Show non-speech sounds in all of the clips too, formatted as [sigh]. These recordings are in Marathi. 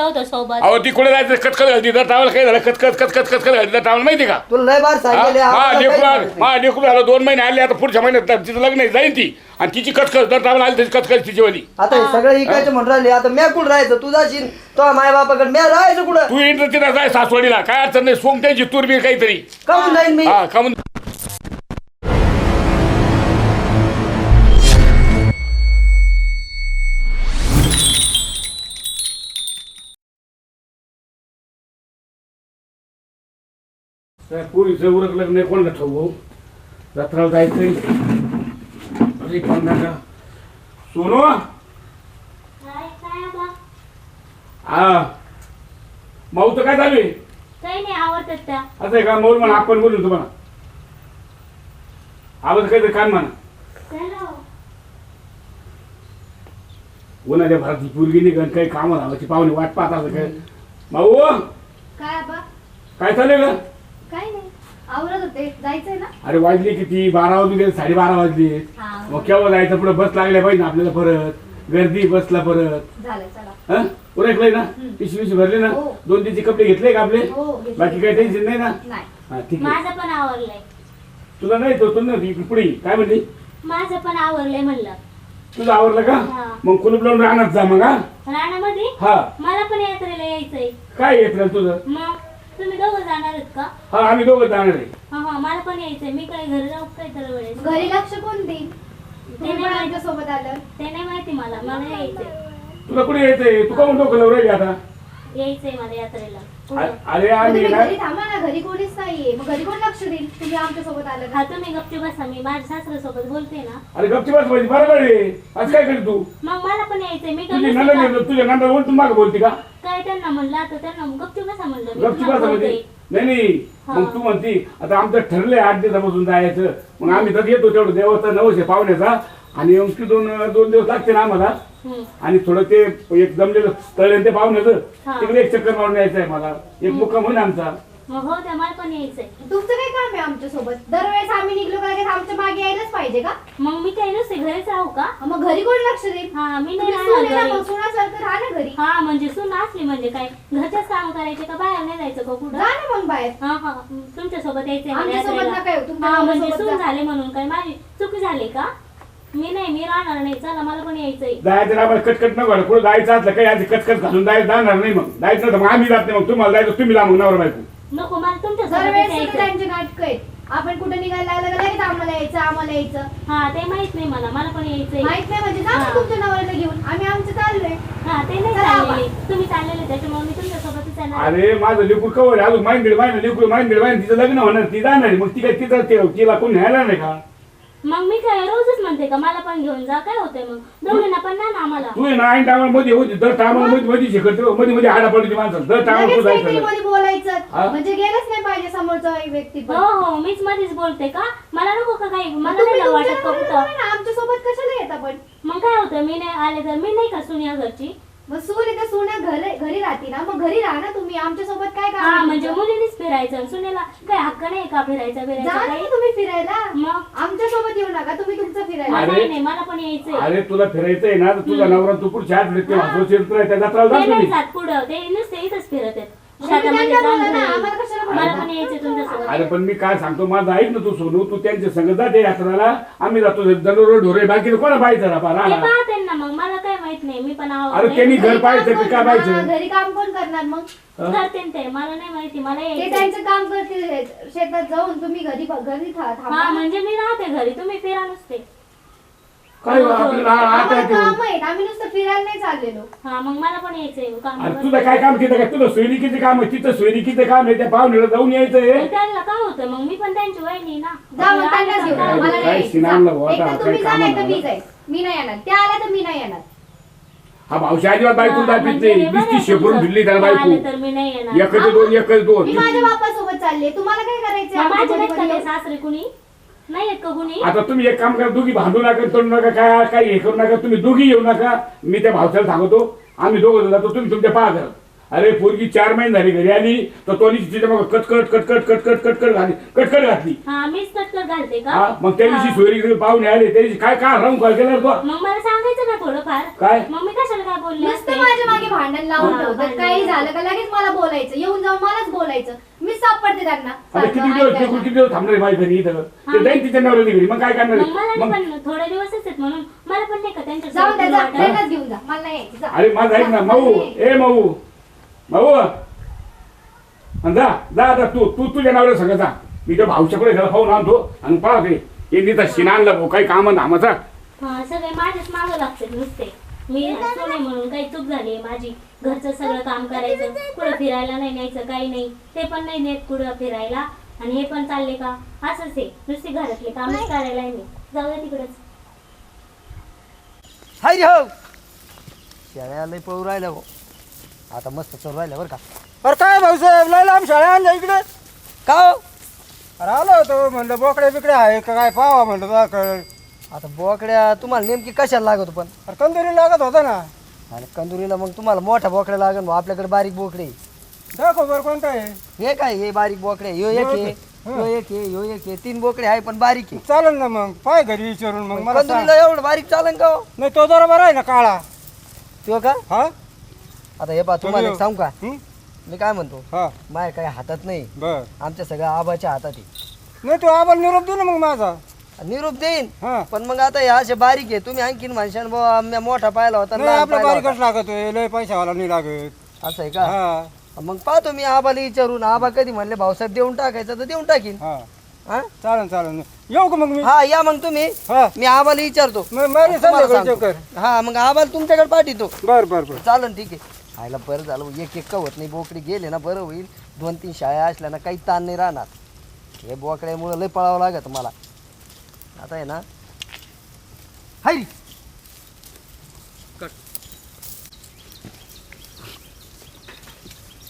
आणलं होतं सोबत. अहो ती कुठे जायचं? कचकच घालती. तर टावल काय झालं? कचकच कचकच कचकच घालती. तर टावल माहिती का? तुला लय बार सांगितले हा लेकरू मा लेकरू झालं. दोन महिने आले. आता पुढच्या महिन्यात तिचं लग्न आहे, जाईन ती. आणि तिची कचकच दर टावल आली त्याची कचकच तिची वाली. आता हे सगळं इकायचं म्हणून राहिले. आता म्या कुठं राहायचं? तू जाशील. तो माय बापाकडे. म्या राहायचं कुठं? तू येईल तिला जाय सासवडीला. काय अडचण नाही. सोंग त्यांची तुरबीर काहीतरी. काऊन जाईन मी. हा का म्हणून काय पोरीचं उरक लग्न कोणाला ठाऊ भाऊ? जत्राला जायचंय. अरे पण नका सोनू? काय काय आबा? हा माऊ तर काय चालू आहे काही नाही आवडतात त्या. असं आहे का? मौल म्हणा आपण बोलून तुम्हाला. आवाज काय तर काय म्हणा. चलो. उन्हाच्या भरात पुरगी निघण काही कामं झालं पाहुणे वाट पाहत असं काय? भाऊ काय आबा काय चालेल का काय नाही. आवरत होते. जायचंय ना? अरे वाजली किती? बारा वाजून गेले साडेबारा वाजली. हा. मग केव्हा जायचं? पुढे बस लागल्या पाहिजे ना आपल्याला परत. गर्दी बसला परत. झालं चला. हा? उरकलंय ना? पिशवी पिशवी भरले ना? हो. दोन तीनचे कपडे घेतले का आपले? हो, घेतले. बाकी काही टेन्शन नाही ना? नाही. हा ठीक आहे. माझं पण आवरलंय. तुला नाही तो तुला नाही पुढे. काय म्हणली? माझं पण आवरलंय म्हणलं. तुझं आवडलं का? हा. मग कुलूप लावून राहणार जा मग हा. राणामध्ये हा. मला पण यात्रेला यायचंय. काय घेतलं तुझं? मग? तुम्ही दोघं जाणार आहेत का? हा आम्ही दोघं जाणार आहे. हा हा मला पण यायचंय. मी काय घरी जाऊ काय तर वेळेस? घरी लक्ष कोण देईल ते नाही माहिती. सोबत आलं ते नाही माहिती मला. मला यायचंय. [laughs] तुला कुठे यायचंय? तू काऊन डोकं लावून राहिली आता? यायचंय मला यात्रेला. पुढं. अ- अरे मग आम्ही तुम्ही ना घरी थांबा ना घरी कोणीच नाहीये. मग घरी कोण लक्ष देईल? तुम्ही आमच्यासोबत आलं हा तुम्ही गप्पी बसा. मी माझ्या सासऱ्यासोबत बोलते ना. अरे गपची बस पाहिजे बरोबर आहे. आज काय करी तू? मग मला पण यायचंय. मी तुझी नंदा तुझ्या नंदा बोल तू माग बोलते का? काय त्यांना म्हणलं? आता त्यांना गप्पी बसा म्हणलं. मी गपची तुम्हाला बस म्हणजे. नाही नाही. हा. मग तू म्हणती आता आमचं ठरलंय आठ दिवसापासून जायचं. मग आम्ही तर येतो तेवढं देवाचा नवशे पाहुण्याचा. आणि मग दोन दोन दिवस लागते ना आम्हाला. आणि थोडं ते एक जमलेलं स्थळ आहे ते पाहुण्याचं हा. तिकडे एक चक्कर मारून यायचं आहे मला एक मुक्काम होईल आमचा. मग हो त्या मला पण यायचंय. तुमचं काय काम आहे आमच्यासोबत दरवेळेस आम्ही निघलो का लगेच आमच्या मागे यायलाच पाहिजे का? मग मी काय नसते घरीच राहू का? मग घरी कोण लक्ष देईल? हा मी नाही राहणार घरी. सुनासारखं राहा ना घरी. हा म्हणजे सून असली म्हणजे काय? घरच्याच काम करायचे का? बाहेर नाही जायचं का कुठं? जा ना मग बाहेर. हा हा तुमच्यासोबत यायचंय मला आमच्यासोबत यात्रेला. नका येऊ, तुमच्या हा म्हणजे सोबत सून जा. झाले म्हणून काय? माझी चुकी झाली का? मी नाही मी राहणार नाही. चला मला पण यायचंय. जायचं ना आम्हाला कटकट नको. पुढे जायचं असलं काही आधी कचकच घालून जायचं जाणार नाही मग. जायचं नव्हतं मग आम्ही जात नाही मग. तुम्हाला जायचं तुम्ही ला मग नवरा बायको. नको मला तुमच्यासोबत दरवेळेस सगळे यायचंय. त्यांचे नाटक आहेत. आपण कुठे निघायला लागलं का लगेच आम्हाला यायचं आम्हाला यायचं. हा ते माहीत नाही मला. मला पण यायचंय. माहीत नाही म्हणजे जा. तुमच्या नवऱ्याला घेऊन. आम्ही आमचं चाललोय. हा ते नाही चला चाललेले. तुम्ही चाललेले त्याच्यामुळे मी तुमच्या सोबतच येणार अरे माझं लेकूर कवर आहे. अजून माहिती माहिती लेकूर माहिती माहिती तिचं लग्न होणार ती जाणार आहे. मग ती काय तिचं ते तिला कोणी न्यायला नाही का? मग मी काय रोजच म्हणते का मला पण घेऊन जा काय होतंय मग? दोघींना पण ना ना आम्हाला. तू आहे ना ऐन टायमाला मध्ये होती दर टायमाला मध्ये मध्ये शिकत मध्ये मध्ये हाडा पडली माणसं दर टायमाला लगेच काहीतरी मध्ये बोलायचं? म्हणजे गेलंच नाही पाहिजे समोरचा व्यक्ती पण. हो हो मीच मध्येच बोलते का? मला नको का काही? मला तुम्ही नाही तुमच्या वाटत का नवऱ्याला ना, आमच्यासोबत कशाला येता पण? मग काय होतं मी नाही आले तर मी नाही का सुनिया घरची? मग सून इथे सुन्या घरी घरी राहते ना. मग घरी राहा ना तुम्ही. आमच्यासोबत काय काम हा आहे म्हणजे तुमचं? मुलीनीच फिरायचं सुनेला काय हक्क नाही का फिरायचा जा फिरायचा ना काही? तुम्ही फिरायला. मग? आमच्यासोबत येऊ नका. तुम्ही तुमचं फिरायला. अरे. नाही नाही मला पण यायचंय. अरे तुला फिरायचंय ना तर तुझा नवरा तू पुढच्या आठवड्यात ते त्या जत्राला ते जातो नाही मी जात पुढं. ते नुसते इथंच फिरत आहेत तुमच्यासोबत अरे पण मी काय सांगतो माझं ऐक ना तू सोनू तू त्यांच्या संग जाते यात्राला. आम्ही जातो दररोज ढोरे बाकी कोणा पाहायचं ना ते पाहा पाहते ना मग मला काय माहीत नाही मी पण अरे त्यांनी घर पाहायचं की काय? पाहायचं? घरी काम कोण करणार मग? करते ते मला नाही माहिती मला ते त्यांचं काम करतील शेतात जाऊन तुम्ही घरी घरी हा म्हणजे मी राहते घरी तुम्ही फिरा नुसते. काय आपल्याला आता आम्हाला ते- काम आहेत. आम्ही नुसतं फिरायला नाही चाललेलो. हा मग मला पण यायचंय काम अरे तुझं काय काम तिथं काय तुझं सोयरिकीचं काम आहे? तिथं सोयरिकीचं काम आहे? त्या पाहुण्याला जाऊन यायचंय. त्यांना काय होतं? मग मी पण त्यांची वहिनी ना. जा मग त्यांनाच घेऊन काय- जा, मला काय नाही यायचं. सिनानला भाऊ एक आता, तर तुम्ही काय जा नाही तर कामाला मी जाईल मी नाही येणार. त्या आल्या तर मी नाही येणार. हा भाऊशी अजिबात बायको हा, दाखवीत म्हणजे नाही. नुसती शेपूरून तुमचं. भिडली त्याला बायको. तर मी नाही येणार. एकच दोन एकच दोन. मी माझ्या बापासोबत चालले तुम्हाला काय करायचंय मग माझे आमच्या नाहीत का घरी ते येऊन? सासरे कुणी? नाही का आता तुम्ही एक काम करा दोघी भांडू नका तोडू नका काय काय हे करू नका तुम्ही दोघी येऊ नका. मी त्या भावसाला सांगतो आम्ही दोघं जातो तुम्ही तुमच्या पाहा करा अरे पोरगी चार महिने झाली घरी आली तर तो तिच्या मग कटकट कटकट कटकट कटकट घाली कटकट घातली. हा मीच कटकट घालते का? हा मग त्या दिवशी हा. सोयरी पाहुणे आले त्या दिवशी काय काय राहून काय केलं तो? मग मला सांगायचं ना थोडंफार. काय? मग मी कशाला काय बोलले? नुसतं असते? माझ्या मागे भांडण लावून हा, ठेवतात. भांडण. काही झालं का लगेच मला बोलायचं. येऊन जाऊन मलाच बोलायचं. मी सापडते त्यांना. आता किती दिवस. किती दिवस थांबणार माझ्या घरी इथं? ते जाईन तिच्या नवऱ्याच्या घरी. मग काय करणार मग मला मग पण थोडे दिवसच आहेत म्हणून. मला पण नाही का त्यांच्या जाऊन. ट्रेनच घेऊन जा. मला नाही यायचं, जा. अरे माझं ऐक ना माऊ. ए माऊ. माऊ आणि जा जा आता तू तू तुझ्या नावाला सगळं जा. मी त्या भाऊच्याकडे त्याला पाहून आणतो. आणि पाहते यांनी तर शिना आणला भाऊ काही काम नामाचा हा सगळे माझेच मागं लागते नुसते. मी म्हणून काही चूक झाली माझी. घरचं सगळं काम करायचं. कुठं फिरायला नाही न्यायचं काही नाही. ते पण नाही नेत कुठं फिरायला. आणि हे पण चालले का? असंच आहे. नुसती घरातले कामच करायला आहे मी. जाऊ दे तिकडच. हाय रे हो. शाळा लय पळू राहिल्या भाऊ आता मस्त चल राहिल्या बरं का. अरे काय भाऊसाहेब लय लांब शाळा आणल्या इकडे? का हो? अरे आलो होतो म्हणलं बोकडे बिकडे आहे का काय पावा म्हणलं तुझ्याकडे. आता बोकड्या तुम्हाला नेमकी कशाला लागत पण? अरे कंदुरी लागत होता ना. आणि कंदुरीला मग तुम्हाला मोठ्या बोकड्या लागेल भाऊ आपल्याकडे बारीक बोकडे. दाखव बरं कोणता आहे. हे काय हे बारीक बोकडे ह्यो एक आहे ह्यो एक आहे ह्यो एक आहे. तीन बोकडे आहे पण बारीक आहे. चालेल ना मग पाय घरी विचारून मग मला सांग. कंदुरीला एवढं बारीक चालेल का हो? नाही तो जरा बरा आहे ना काळा. तो का? हा? आता हे पा तुम्हाला एक सांगू का? हं? मी काय म्हणतो? हा. माय काही हातात नाही. बर. आमच्या सगळ्या आबाच्या हातात आहे नाही तो आम्हाला निरोप दे ना मग माझा. निरूप देईन. हा. पण मग आता हे असे बारीक आहे. तुम्ही आणखीन म्हणशान बुवा मोठा पाहिला होता नाही लहान आपल्या पाहिला बारीकच लागत आहे लय पैशावाला नाही लागत. होता. असं आहे का? हा. मग पाहतो मी आबाला विचारून. आबा कधी म्हणले भाऊसाहेब देऊन टाकायचं तर देऊन टाकीन. हा. हा? चालेल चालेल येऊ का मग मी? हा या मग तुम्ही. हा. मी आबाला विचारतो. मग तुम्हाला संध्याकाळी हा मग आबाला तुमच्याकडे पाठवतो. बर बर बर. चालन ठीक आहे. आयला बरं झालं. एक एक का होत नाही बोकडे गेले ना बरं होईल. दोन तीन शाळा असल्या ना काही ताण नाही राहणार. हे बोकड्यामुळे लय पळावं लागत मला. आता आहे ना. हाय रे.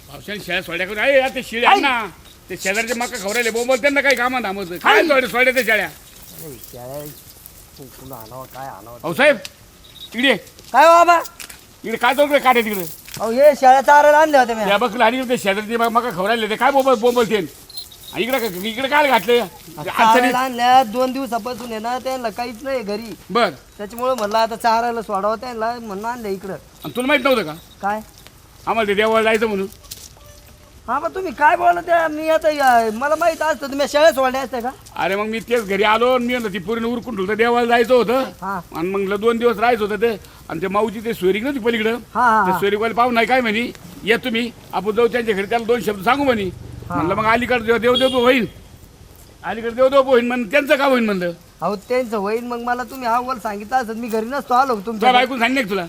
पावसाने शेळ्या सोड्या करून आहे ते शिळ्या ना. ते शेजारचे मका खवरायले बोंबल त्यांना काही कामं काय सोड्या सोड्या ते शेळ्या? अरे, शाळा आणावं काय आणावं? इकडे. काय हो बाबा? इकडे काय चालू काढे तिकडे. अहो हे शाळा चारायला आणल्या होत्या मी. या बघ आणि ते शेजारचे मग मका खवरायले ते काय बोंबल बोंबल ते इकडे इकडे काय घातले? चारायला आणल्या. दोन दिवसापासून आहे ना त्यांना काहीच नाही घरी. बर. त्याच्यामुळे म्हणलं आता चारायला सोडावं त्यांना म्हणून आणलं इकडं. आणि तुला माहीत नव्हतं का? काय? आम्हाला ते देवाला जायचं म्हणून. हा मग तुम्ही काय बोला त्या? मी आता या- मला माहीत असतं तुम्ही शाळेत सोडल्या असत्या का? अरे मग मी तेच घरी आलो आणि मी म्हणलं ती पूर्ण उरकून ठेवलं देवाला जायचं होतं. हा. आणि मग दोन दिवस राहायचं होतं ते. आणि ते माऊची ते सोयरीक नव्हती पलीकडं. हा हा, ते हा. सोयरीकवाले पाहू नाही काय म्हणे. या तुम्ही. आपण जाऊ त्यांच्या घरी त्याला दोन शब्द सांगू म्हणे. म्हणलं मग अलीकडे देव देव देव होईन अलीकडे देव देव होईन म्हणून त्यांचं का होईन म्हणलं. अहो त्यांचं होईन मग मला तुम्ही अव्वल सांगितलं असत. मी घरी नसतो आलो तुला तुमच्या बायकून सांगितलं का तुला?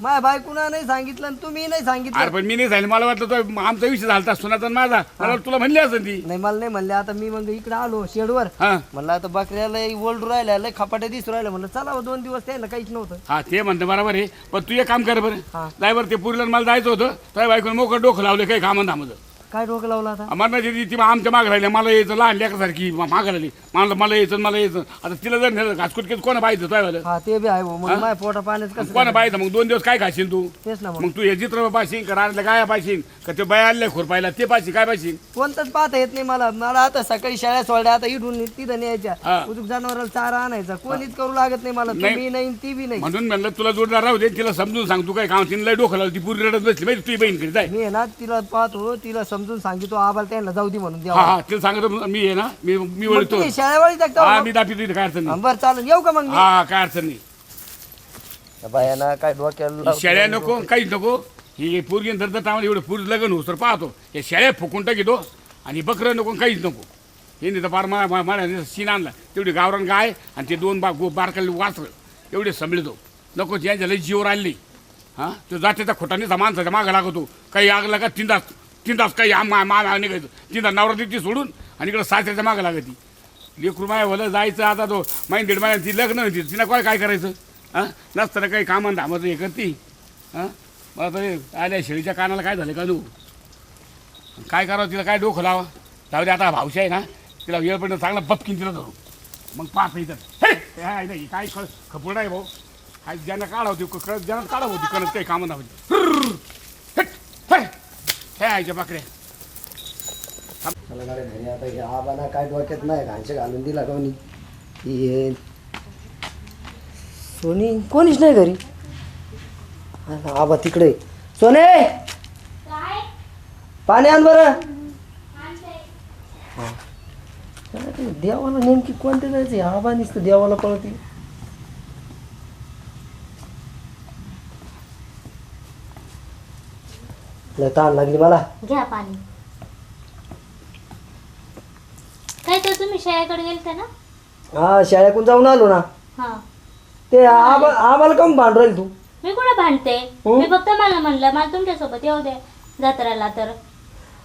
माझ्या बायकोना नाही सांगितलं आणि तुम्ही नाही अरे सांगितलं पण मी नाही सांगितलं. मला वाटलं तो आमचा विषय झाला सुनाचा आणि माझा. मला वाटलं तुला म्हणली असं ती नाही मला नाही म्हणले. आता मी मग इकडे आलो शेडवर. हा. म्हणलं आता बकऱ्याला ओल्ड राहिल्या लय खपाट्या दिसू राहिल्या. म्हणलं चला हो, दोन दिवस त्याला काहीच नव्हतं. हा ते म्हणतं बरोबर आहे. पण तू एक काम कर बरं. हा. जाय बरं ते पुरीला मला जायचं होतं. तुझ्या बायकोने मोकळं डोकं लावलं काही कामं धामचं काय डोकं लावलं आता? मला ती ती आमच्या मागं राहिल्या. मला यायचं लहान लेकरासारखी मागं राहिली. मला मला यायचं मला यायचं. आता तिला जर नेलं घासकुटकीत कोणा पाहिजे तुझ्या हा ते बी आहे. मग माझ्या पोटा पाण्याचं कसं कोणा पाहिजे मग दोन दिवस काय खाशील तू? तेच ना मग. मग तू हे चित्र पाशील का राहण्यातल्या काय पाशील का ते बाय आणले खुरपायला ते पाशी काय पाशील कोणतंच पाहता येत नाही मला. मला आता सकाळी शाळा सोडल्या आता इथून तिथं हा. न्यायच्या उजूक जनावराला चारा आणायचा. कोणीच करू लागत नाही मला. नाही. तुम्ही नाही ती बी नाही. म्हणून म्हणलं तुला जोडदार राहू दे तिला समजून सांग. तू काय काम तिने लय डोकं लावलं ती पुरी रडत बसली. माहिती तुझी बहीण जाय. मी आहे ना तिला पाहतो तिला समजून सांगितो आबाला त्यांना जाऊ दे म्हणून हा द्यावा हा तिला सांगतो मी आहे ना मी मी वळतो शाळेवाळी हा मी दाखवतो काय अडचण नाही. बरं चालेल येऊ का मग मी? हा काय अडचण नाही. बायाना काय डोक्याला लावतो. शेळ्या नको काहीच नको. ही पोरगी नंतर तर आम्हाला एवढं पुरी लग्न होस तर पाहतो. हे शेळ्या फुकून टाकीतो आणि बकरं नको काहीच नको. हे नाही तर फार मला मला सीन आणला. तेवढी गावरान गाय आणि ते दोन बा गो बारकाले वासरं एवढे संभळतो नको यांच्या लई जीवर आणली हां तो जातीचा खोटानेचा माणसाच्या मागं लागतो. काही आग लागा तीन तास तीन तास काही आम मा मा निघायचं तीन तास नवरात्री ती सोडून आणि इकडं सासऱ्याच्या मागं लागती. लेकरू माया भलं जायचं आता तो माहीत दीड महिन्यात ती लग्न होती तिला काय काय करायचं? हां? नसताना काही कामं धामाचं हे करती. हां? मला तरी आल्या शेळीच्या कानाला काय झालं का तू काय करावं तिला? काय डोकं लावा? जाऊ दे आता भावशी आहे ना तिला वेळ पडलं चांगला बपकीन तिला धरू. मग पाच इथं. हे! हे नाही काय ख नाही भाऊ. काय ज्यांना काढा होती कळत ज्यांना काढा होती कळत काही कामं धावती काय घरी आता हे डोक्यात नाही घाणशे घालून दिला कोणी. हे. सोनी कोणीच नाही घरी. हा, आबा तिकडे. सोने! काय? पाणी आण बरं. हा. काय ते देवाला नेमकी कोणते जायचे? आबा नुसतं देवाला पळती लय ताण लागली मला घ्या पाणी काय तर तुम्ही शाळेकडे गेलते ना हा शाळेकडून जाऊन आलो ना हा ते आबा आम्हाला कम भांडराल तू मी कुठे भांडते हो? मी फक्त मला म्हणलं मला तुमच्यासोबत येऊ दे जत्राला तर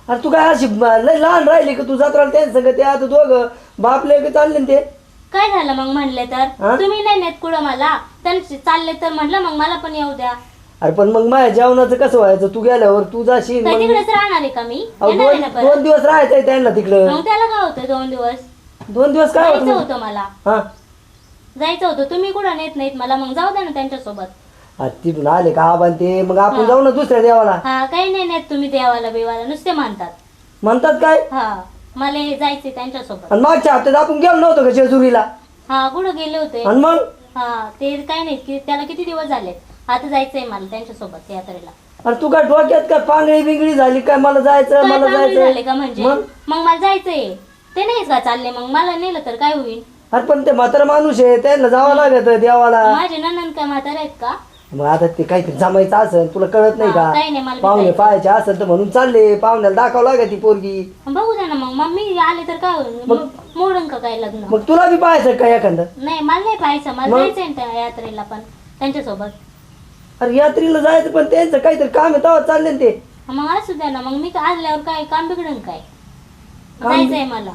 अरे तू काय अशी लय लहान राहिली का तू जात्राला त्यांच्या संग ते आता दोघं बापले का चालले ना ते काय झालं मग म्हणले हा? तर तुम्ही नाही नेत कुठं मला त्यांचे चालले तर म्हटलं मग मला पण येऊ द्या अरे पण मग माझ्या जेवणाचं कसं व्हायचं? तू गेल्यावर तू जाशील काय मग तिकडेच राहणार आहे का मी? अहो, येणार आहे ना दोन परत दिवस राहायचंय त्यांना तिकडं. मग त्याला काय होतं दोन दिवस? दोन दिवस काय जायचं होतं मग? होतं मला. हा? जायचं होतं. तुम्ही कुठं नेत नाहीत मला? मग जाऊ द्या ना त्यांच्यासोबत. तिथून आले का आबान ते? मग आपण जाऊ ना दुसऱ्या देवाला. हा काही नाही नेत तुम्ही देवाला बिवाला. नुसते मानतात म्हणतात काय? हा मला हे जायचे त्यांच्यासोबत. आणि मागच्या हप्त्यात आपण गेलो नव्हतो का जेजुरीला? हा कुठं गेले होते? आणि मग? हा ते काही नाही. की त्याला किती दिवस झाले? आता जायचंय मला त्यांच्यासोबत यात्रेला अरे तू काय डोक्यात काय पांगळी बिंगळी झाली काय? मला जायचं काय मला पागळी झाले का जायचं म्हणजे? मग? मग मला जायचंय. ते नाहीच का चालले मग? मला नेलं तर काय होईल? अरे पण ते म्हातारा माणूस आहे त्यांना जावं लागत देवाला. माझे ननंद काय म्हातारे आहेत का? मग आता ते काहीतरी जमायचं असेल तुला कळत नाही हा, काही नाही, का मला पाहुणे भेटायचं. पाहायचे असेल तर म्हणून चालले पाहुण्याला दाखवं लागत ती पोरगी. बघू द्या ना मग. मम्मी आले तर काय होईल? मग? मोडून का काय लग्न? मग तुला बी पाहायचं का एखादं? नाही मला नाही पाहायचं. मला? जायचंय ना त्या यात्रेला पण त्यांच्यासोबत. अरे यात्रेला जायचं पण त्यांचं काहीतरी काम आहे तेव्हा चालले ना ते. मग असू द्या ना मग मी आल्यावर काय काम बिघडून काय? काम- जायचंय मला.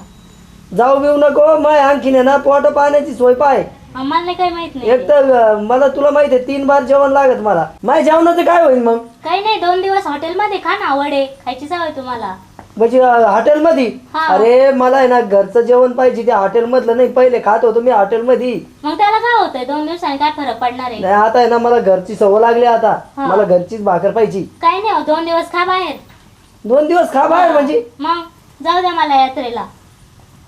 जाऊ बिऊ नको मग आणखीन आहे ना पोट पाण्याची सोय पाय. मला नाही काही माहीत नाही. एक तर अं, मला तुला माहिती आहे तीन बार जेवण लागत मला. माझ्या जेवणाचं काय होईल मग? काही नाही दोन दिवस हॉटेलमध्ये खा ना वडे. खायची सवय तुम्हाला. म्हणजे अं, हॉटेलमध्ये? हा. अरे मला आहे ना घरचं जेवण पाहिजे त्या हॉटेलमधलं नाही. पहिले खात होतो मी हॉटेलमध्ये. मग त्याला काय होतंय? दोन दिवसांनी काय फरक पडणार आहे? नाही आता आहे ना मला घरची सवय लागली आता. हा. मला घरचीच भाकर पाहिजे. काही नाही होत दोन दिवस खा बाहेर. दोन दिवस खा बाहेर म्हणजे? मग जाऊ द्या मला यात्रेला.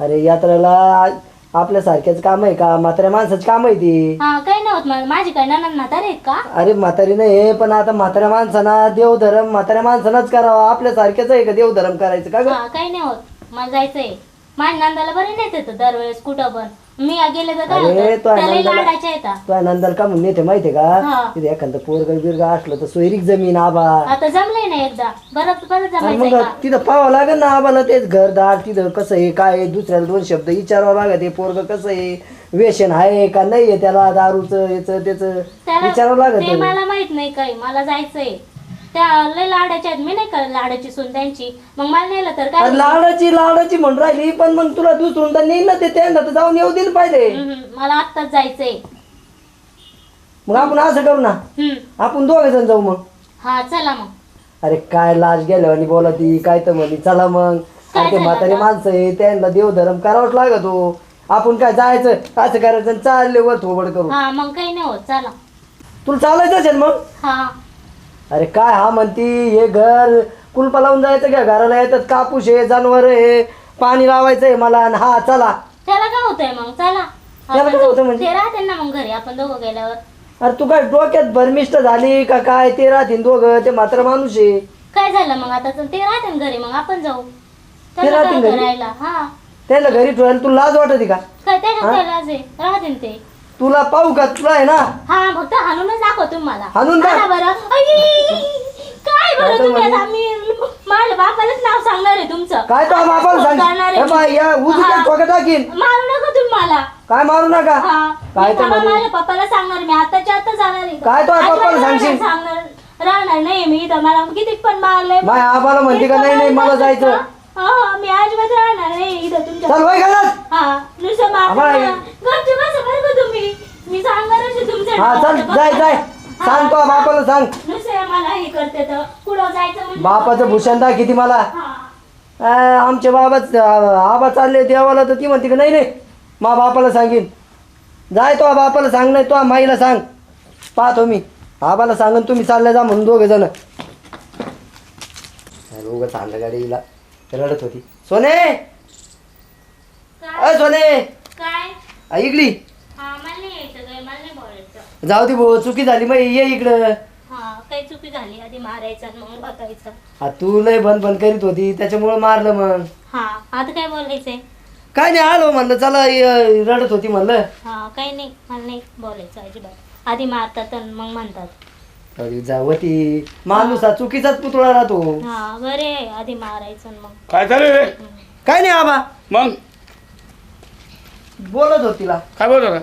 अरे यात्रेला आपल्या सारख्याच काम आहे का? म्हाताऱ्या माणसाचं काम आहे ते. हा काही नाही होत माझी काय ननंद म्हातारे आहेत का? अरे म्हातारी नाही पण आता म्हाताऱ्या माणसाना देवधर्म म्हाताऱ्या माणसानाच करावा. आपल्या सारख्याच आहे का देवधर्म करायचं का ग? हा काही नाही होत. मला जायचंय. माझ्या नंदाला बरे नाही येतं दरवेळेस कुठं पण. मी गेले तर काय अरे, होतं तो त्याला नंदाला- लाडाच्या येतात तुझ्या नंदाला का म्हणून येते माहितीये हा. का तिथे एखादं पोरग बिरग असलं तर सोयरीक जमीन आबा. आता जमलंय ना एकदा. बरं बरं आणि जमायचंय मग का? तिथं पाहावं लागेल ना आबाला तेच घरदार तिथं कसं आहे काय आहे, दुसऱ्याला दोन शब्द विचारावं लागत हे पोरग कसं आहे? व्यसन आहे का नाही आहे त्याला दारूचं याचं त्याचं? त्याला विचारावं ते लागत मला माहीत नाही काही. मला जायचंय. त्या लय लाडाच्या आहेत. मी नाही का लाडाची सून त्यांची. मग मला नेलं तर काय अरे लाडाची लाडाची म्हणून राहिली. पण मग तुला दुसरून तर नेईल ना ते त्यांना तर जाऊन येऊ दिलं पाहिजे. हम्म, मला आत्ताच जायचंय. मग आपण असं करू ना. हम्म. आपण दोघे जण जाऊ मग. हा चला मग. अरे काय लाज गेल्यावर बोला ती काय तर म्हणे. चला मग. काय अरे ते झालं म्हातारी आता? माणसं आहे त्यांना देवधर्म करावाच लागत. हो आपण काय जायचं? असं करायचं आणि चालले वर थोबड करू हा मग काही नाही होत. चला. तुला चालायचं असेल मग? हा. अरे काय हा म्हणती हे घर कुलपा लावून जायचं का? घराला येतात कापूस आहे जनावर आहे पाणी लावायचं आहे मला आणि हा चला. त्याला काय होतंय मग? चला. त्याला आपण काय होतं म्हणजे? ते राहते ना मग घरी आपण दोघं गेल्यावर. अरे तू काय डोक्यात भरमिष्ट झाली का काय? ते राहतील दोघं ते मात्र माणूस आहे. काय झालं मग आता? तर ते राहते ना घरी मग आपण जाऊ. ते त्याला काय घरी? करायला हा. त्याला घरी ठेवायला तुला लाज वाटते का? काय त्याच्यात काय लाज आहे? राहते ना ते. तुला पाहू का? तुला आहे ना? हा फक्त हाणूनच दाखव तुम्ही मला. हाणून दाख. हाणा बरं. काय बरं तर तुम्ही म्हणे? आता मी माझ्या बापालाच नाव सांगणार आहे तुमचं. काय तो बापाला सांग करणार आहे हे बाय या उजूच्या हा. ठोक्या टाकीन मारू नका तुम्ही मला. काय मारू नका? हा. काय मी तर म्हणे? माझ्या पप्पाला सांगणार मी आताच्या आता जाणार आहे. काय तो अजिबात पप्पाला सांगशील? सांगणार राहणार नाही मी इथं. मला किती पण मारलंय माय आबाला म्हणते का नाही नाही मला जायचं. हा हा, मी अजिबात राहणार नाही इथं तुमच्या चल वय घरात हा नुसतं. गपचूप बसा बरं मी सांगणारच आहे तुमच्या हा चल. जाय जाय. सांग तो बापाला सांग. नुसतं मला हे करते तर. पुढं जायचं म्हणजे? बापाचं भूषण दा किती मला. हा. आमच्या बाबाच आबा चालले देवाला तर ती म्हणते का नाही नाही मा बापाला सांगीन. जाय तो बापाला सांग नाही तो माईला सांग. पाहतो मी. आबाला सांगून तुम्ही चालले जा म्हणून दोघे जण. उगाच आणलं गाडीला रडत होती. सोने! काय? अ सोने! काय? आ, इकडी हा मला नाही यायचं काय मला नाही बोलायचं. जाऊ दे भाऊ चुकी झाली मग ये इकडं. हा काही चुकी झाली आधी मारायचं आणि मग बघायचं. हा तू लय बंद बंद करीत होती त्याच्यामुळं मारलं मग. हा आता काय बोलायचंय? काय नाही आलो म्हणलं चला य- रडत होती म्हणलं. हा काही नाही मला नाही बोलायचं अजिबात. आधी मारतात आणि मग म्हणतात. अरे जावती माणूस हा चुकीचाच पुतळा राहतो. हा बरे आधी मारायचं आणि मग. काय चालू रे? काय नाही आबा. मग? बोलत होती तिला. काय बोलतो का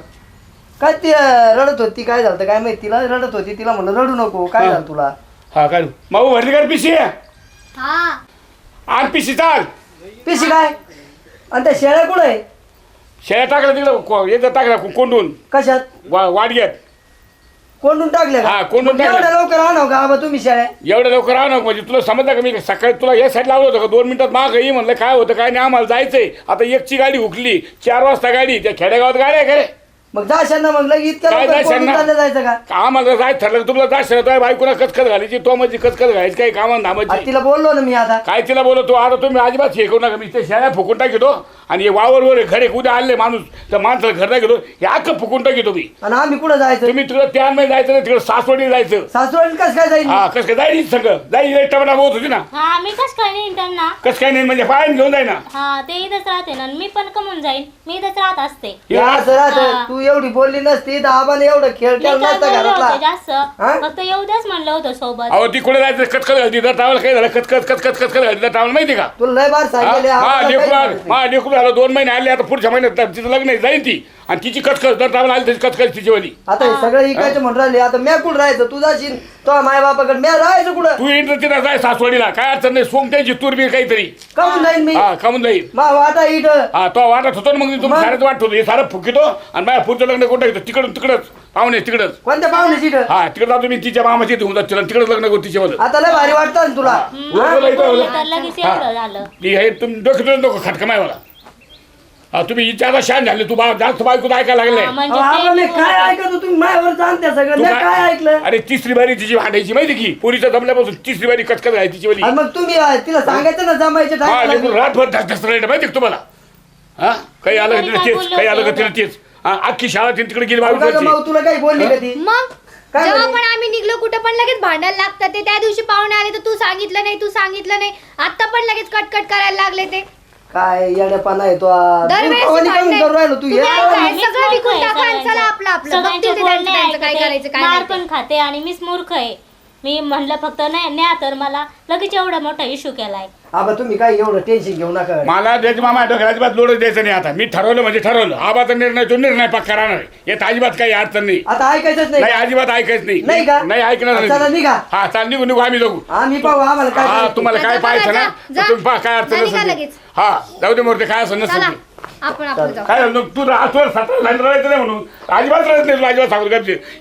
काय ती अं, रडत होती काय झालं काय माहिती? तिला रडत होती तिला म्हणलं रडू नको काय हा. झालं तुला? हा काय माऊ भरली का पिशी? हा. आठ पिशी चाल. पिशी काय? आणि त्या शेळ्या कुठं आहे? शेळ्या टाकल्या तिकडं को- याच्यात टाकल्या को- कोंडून. कशात? वा वाडग्यात कोंडून टाकल्या का? हा, कोंडून टाकल्या. एवढ्या लवकर आणव का आबा तुम्ही शेळ्या एवढं लवकर आणा म्हणजे तुला समजलं का मी सकाळी तुला या साईड लावलं होतं का? दोन मिनिटात माग ये म्हणलं काय होतं काय नाही आम्हाला जायचंय. आता एकची गाडी हुकली चार वाजता गाडी त्या खेडेगावात गाडी आहे का रे? मग जाशाल ना मग लगे इतक्या काय लवकर जाशाल कोंडून ना? चाललं जायचं का? आम्हाला ठरलं तुला जायचं तो बायकोला कचकच घालायची तो म्हणजे कचकच घालायची काही कामं तिला बोललो ना मी आता. काय तिला बोलतो आता तुम्ही अजिबात हे करू नका मी ते शाळा फुकून टाकतो आणि हे वावर वर घरे उद्या आले माणूस तर माणसाला घर टाकतो हे अख्खं फुकून टाकतो मी. आणि आम्ही कुठं जायचं? तुम्ही तिकडं त्या नाही जायचं नाही तिकडं सासवडी जायचं. सासवडीत कसं काय जाईल हा कसं काय? जाईल सगळं जाईल टमाटा होत होती ना. हा मी कस काय नाही त्यांना. कसं काय नाही म्हणजे पायाने घेऊन जाय ना. हा ते इथंच राहते ना मी पण कमून जाईन मी इथंच राहत असते. हे असं. राहत तू एवढी बोलली नसती तर आबाने एवढं खेळ काय नसता घरातला. जास्त? हा? फक्त येऊद्याच म्हणलं होतं सोबत. अहो ती कुठे जायचं? कचकच घालती. तर टावल काय झालं? कचकच कचकच कचकच घालती. तर टावल माहिती का? तुला लय बार सांगितले हा? काहीच लेकरू नाही. लेकरू झालं. दोन महिने आले आता पुढच्या महिन्यात तर तिचं लग्न आहे, जाईन ती. आणि तिची कचकच दर टावल आली त्याची कचकच तिची वाली. आता हे सगळं इकायचं म्हणून राहिले. आता म्या कुठं राहायचं? तू जाशील. तो माय बापाकडे म्या राहायचं कुठं? तू तर तिला जाय सासवडीला. काय अडचण नाही सोंग त्याची तूर बी काहीतरी. जाईन मी. हा कमून जाईल मा वाटा इथं. हा तो वाटत होतो ना मग तुम्ही मग? सारंच वाटत होतो. हे सारं फुकितो आणि माझ्या पुढचं लग्न कुठं घेतो तिकडून तिकडच. पाहुणे तिकडच. कोणत्या पाहुण्याची इथं? हा तिकडे जातो मी तिच्या मामाची इथे होऊन जात तिला. तिकडच लग्न करू तिच्यावर आता लय भारी वाटतं ना तुला. लगेच हा. एवढं झालं. ती हे तुम्ही डोक्यातून नको खटका माय मला हा तुम्ही इच्छा शान झाले तू बा जास्त बायको ऐकायला लागले. म्हणजे अहो, ते काय. ऐकत होतो तुम्ही माझ्यावर जाणत्या सगळं. मी काय ऐकलं? अरे तिसरी बारी तिची भांडायची माहिती की? पुरीच्या जमल्यापासून तिसरी बारी कचकच आहे तिची वाली. मग तुम्ही अं, तिला सांगायचं ना जमायचे हा टाइम लेकरू रातभर धस धस राहिलं माहिती का तुम्हाला? हा? काही आलं का तरी तिला काय तेच? बोलले काही आलं का होते? तिला तेच? हा अख्खी शाळा तिने तिकडे गेली बावीस वर्षी तुला काही बोलली का ती? मग काय जेव्हा म्हणे? पण आम्ही निघलो कुठं पण लगेच भांडायला लागतात ते. त्या दिवशी पाहुणे आले तर तू सांगितलं नाही तू सांगितलं नाही. आता पण लगेच कटकट करायला लागले ते. काय येड्यापणा आहे तो आ. दरवेळेस तू कवानी भांडणे. करून करू राहिलो तू तुम्ही हे ऐका. काय? मीच सगळं मूर्ख विकून आहे टाका आणि सगळ्यांचं. चला आपलं आपलं. सगळ्यांचे बघतील ते बोलणे त्यांचं त्यांचं काय ऐकते. करायचं, काय मार नाही पण खाते आणि मीच मूर्ख आहे मी म्हणलं फक्त नाही न्या तर मला लगेच एवढा मोठा इश्यू केलाय आबा तुम्ही काय एवढं टेन्शन घेऊ नका मला त्याची मामा डोक्यात अजिबात लोड द्यायचं नाही आता मी ठरवलं म्हणजे ठरवलं आबाचा निर्णय तो निर्णय पक्का राहणार आहे. यात अजिबात काही अडचण नाही आता ऐकायचंच नाही नाही अजिबात ऐकायचं नाही नाही का? नाही ऐकणार चला नाही. निघा. हा चाल निघू निघू आम्ही जाऊ आम्ही पाहू आम्हाला काय हा करायचं. तुम्हाला काय जा, पाहायचं ना जा. तुम्ही पहा काय अडचण जा, निघा असेल ते. लगेच. हा जाऊ दे मूर्ती काय असं चला नसेल आपण आपण जाऊ. काय झालं तू आजवर सतरा झालं राहायचं नाही म्हणून. अजिबात राहत नाही तुला अजिबात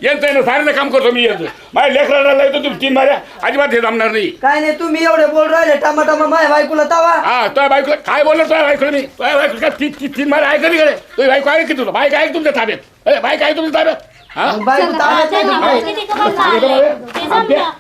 यांचं काम करतो मी यांचं. माझ्या लेकराला येतो तुम्ही तीन माझ्या अजिबात हे जमणार नाही. काय नाही तुम्ही एवढे बोल राहिले टमाटा माय बायकोला तावा. हा तुझ्या बायकोला काय बोललो तुझ्या बायकोला मी? तुझ्या बायको काय ती ती तीन माझ्या ऐकली कडे तुझी बायको आहे की तुला? बायक आहे का तुमच्या ताब्यात? अरे बायक आहे तुमच्या ताब्यात? हा? बायको किती कमाल. ते जमलं.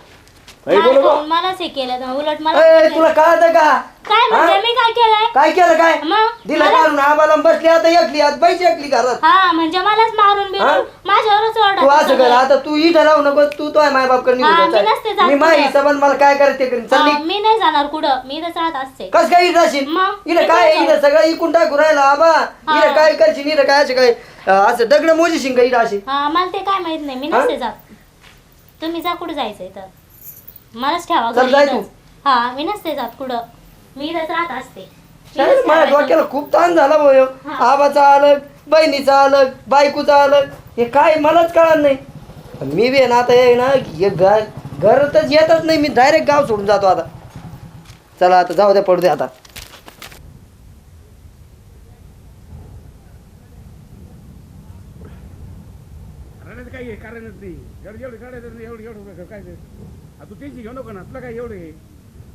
नाही मलाच हे केलं तर उलट मला ए, तुला कळत का? काय म्हणजे? मी काय केलंय? काय केलं काय? मग? दिलं मला- काढून आम्हाला बसली आता एकली आज पैसे एकली घरात. हा म्हणजे मलाच मारून हा? बिरून माझ्यावरच तू असं कर ओरडा आता तू इथं राहू नको तू तो माय बाप कर हा, मी नसते जात मी माय कुठं. हिशोबाने मला काय करायचं ते करीन. चल निघ. मी नाही जाणार कुठं? मी इथंच राहत असते. कस काय इथं राहशील? मग? इथं काय इथं इथं सगळं इकून टाकू राहिला आबा. इथं काय करशील? इथं काय असं काय अं, असं दगड मोजी शिंग इथं अशी हा मला ते काय माहीत नाही. मी हा? नसते जात. तुम्ही जा कुठं जायचंय तर मलाच ठेवा चल, घरी जाय इथंच. हा मी नसते जात कुठं मी इथंच राहत असते काय माझ्या ठेवायचं. डोक्याला खूप ताण झाला भाऊ. हा. आबाचा अलग बहिणीचा अलग बायकोचा अलग हे काय मलाच कळत नाही मी बी आहे ना आता हे ना हे घर घरातच येतच नाही मी डायरेक्ट गाव सोडून जातो आता चला आता जाऊ द्या पडू दे आता काही आहे, कारणच नाही एवढं एवढं काढायचं नाही एवढं एवढं काय ते. आता तू टेन्शन घेऊ नको ना तुला काय एवढं आहे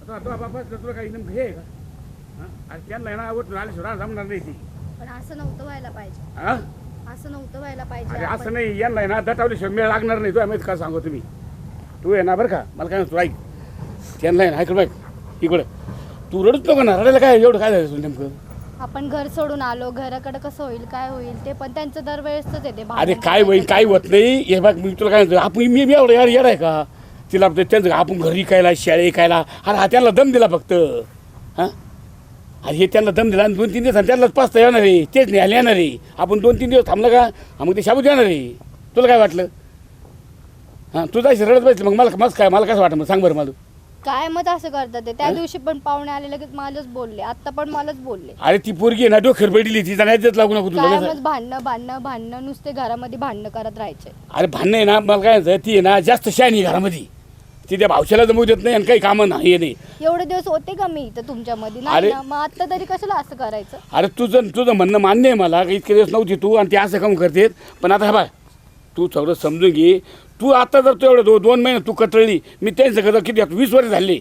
आता तुझा बापा तुला काही नेमकं हे आहे का? हा? अरे त्यांना ना आवडून आल्याशिवाय जमणार नाही ती. पण असं नव्हतं व्हायला पाहिजे. हा? असं नव्हतं व्हायला अरे पाहिजे असं आपण- नाही यांना आहे ना दटावल्याशिवाय मेळ लागणार नाही. तुझ्या माहिती का सांगू तुम्ही. तू आहे ना बरं का मला काय म्हणतो ऐक. त्यांना आहे ना ऐकलं बघ इकडं. तू रडत नको ना रडायला काय एवढं काय झालं तुला नेमकं? आपण घर सोडून आलो घराकडे कसं होईल काय होईल ते पण त्यांचं दरवेळेसच येते अरे काय होईल काय होत नाही. हे बघ मी तुला काय म्हणतो आपण मी मी एवढं यार येणार आहे का? तिला ते- त्यांचं आपण घरी खायला शाळे ऐकायला अरे हा त्यांना दम दिला फक्त. हां? अरे हे त्यांना दम दिला आणि दोन तीन दिवस त्यांनाच पाचता येणार आहे. तेच नाही आले येणार आहे. आपण दोन तीन दिवस थांबलं का? मग ते शाबूत येणार आहे. तुला काय वाटलं? हां तू जायचं रडत बसलं. मग मला मस्त काय मला कसं वाटलं? मग सांग बरं मला. काय मत असं करतात ते? त्या दिवशी पण पाहुणे आले लगेच मलाच बोलले. आता पण मलाच बोलले. अरे ती पोरगी आहे ना डोक्यावर पडली तिचा नाही देत लागू नको तुला कायमच भांडणं भांडणं भांडणं. नुसते घरामध्ये भांडणं करत राहायचे. अरे भांडणं आहे ना मला काय म्हणतं ती आहे ना जास्त आहे घरामध्ये. ती त्या भावशाला जमू देत नाही आणि काही कामं नाही हे नाही. एवढे दिवस होते का मी इथं तुमच्यामध्ये? अरे- ना मग आता तरी कशाला असं करायचं? अरे तुझं तुझं म्हणणं मान्य आहे मला की इतके दिवस नव्हती तू आणि ते असं काम करतेत. पण आता हे तू सगळं समजून घे. तू आता जर तू एवढं दो दोन महिने तू कटळली मी त्यांचं कसं किती आता वीस वर्ष झाले.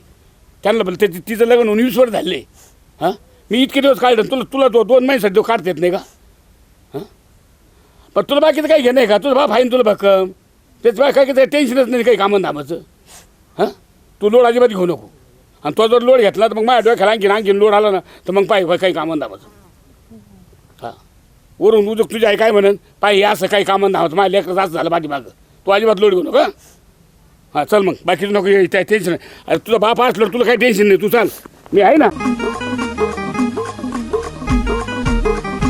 त्यांना बोल ते तिचं लग्न होऊन वीस वर्ष झाले. हां? मी इतके दिवस काढलं तुला तुला दो दोन महिन्यासाठी तो काढता येत नाही का? हां? पण तुला बाकीचं काही घेणं आहे का? तुझं बाप आहे ना तुला भक्कम. त्याचं बाय काय काही टेन्शनच नाही काही कामं धामाचं. हां? तू लोड अजिबात घेऊ नको. आणि तो जर लोड घेतला तर मग माझ्या डोक्याला आणखीन आणखीन लोड आला ना तर मग पाय काही कामं धामाचं हां. वरून उद्योग तुझ्या आई काय म्हणन? पाय असं काही कामं धावतं माझ्या लेकरं असं झालं पाठीमागं. तू अजिबात लोड घेऊ नको हां? चल मग. बाकीचं नको टेन्शन अरे तुझा बाप असलं तुला काही टेन्शन नाही. तू चाल. मी आहे ना.